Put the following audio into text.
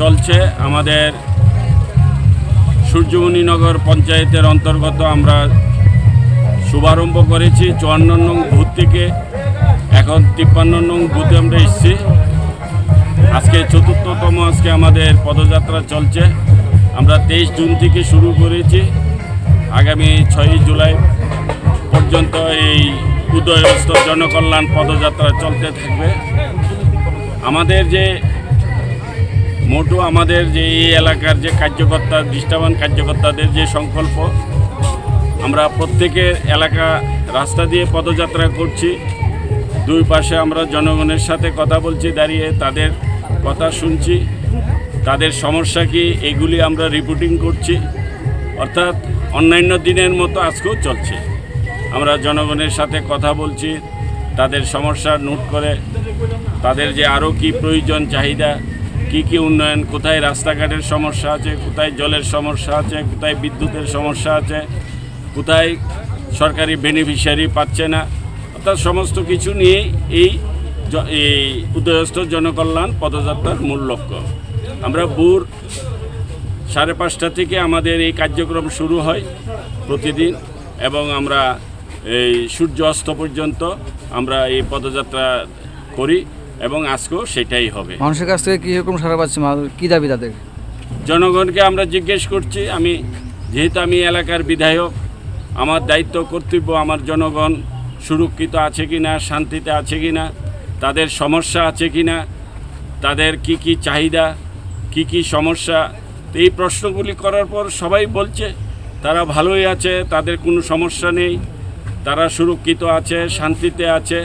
চলছে, আমাদের সূর্যমণিনগর পঞ্চায়েতের অন্তর্গত আমরা শুভারম্ভ করেছি, চুয়ান্ন নং বুথ থেকে এখন তিপ্পান্ন নং বুথে আমরা এসেছি। আজকে চতুর্থতম আজকে আমাদের পদযাত্রা চলছে। আমরা তেইশ জুন থেকে শুরু করেছি। আগামী ছয়ই জুলাই পর্যন্ত এই উদয়স্ত জনকল্যাণ পদযাত্রা চলতে থাকবে। আমাদের যে মোটো, আমাদের যে এই এলাকার যে কার্যকর্তা, দৃষ্টাবান কার্যকর্তাদের যে সংকল্প, আমরা প্রত্যেকের এলাকা রাস্তা দিয়ে পদযাত্রা করছি। দুই পাশে আমরা জনগণের সাথে কথা বলছি, দাঁড়িয়ে তাদের কথা শুনছি। তাদের সমস্যা কি, এগুলি আমরা রিপোর্টিং করছি। অর্থাৎ অন্যান্য দিনের মতো আজকেও চলছে। আমরা জনগণের সাথে কথা বলছি তাদের সমস্যা নোট করে, তাদের যে আরও কি প্রয়োজন, চাহিদা, কি কি উন্নয়ন, কোথায় রাস্তাঘাটের সমস্যা আছে, কোথায় জলের সমস্যা আছে, কোথায় বিদ্যুতের সমস্যা আছে, কোথায় সরকারি বেনিফিশিয়ারি পাচ্ছে না, অর্থাৎ সমস্ত কিছু নিয়ে এই এই উদয়স্থ জনকল্যাণ পদযাত্রার মূল লক্ষ্য। আমরা বুর সাড়ে পাঁচটা থেকে আমাদের এই কার্যক্রম শুরু হয় প্রতিদিন এবং আমরা এই সূর্য অস্ত পর্যন্ত আমরা এই পদযাত্রা করি এবং আজকেও সেটাই হবে। মানুষের কাছ থেকে কীরকম সারা পাচ্ছে কী দাবি তাদের? জনগণকে আমরা জিজ্ঞেস করছি আমি যেহেতু আমি এলাকার বিধায়ক আমার দায়িত্ব কর্তব্য আমার জনগণ সুরক্ষিত আছে কি না শান্তিতে আছে কি না তাদের সমস্যা আছে কি না তাদের কি কি চাহিদা কি কি সমস্যা এই প্রশ্নগুলি করার পর সবাই বলছে তারা ভালোই আছে তাদের কোনো সমস্যা নেই। তারা সুরক্ষিত আছে শান্তিতে আছে।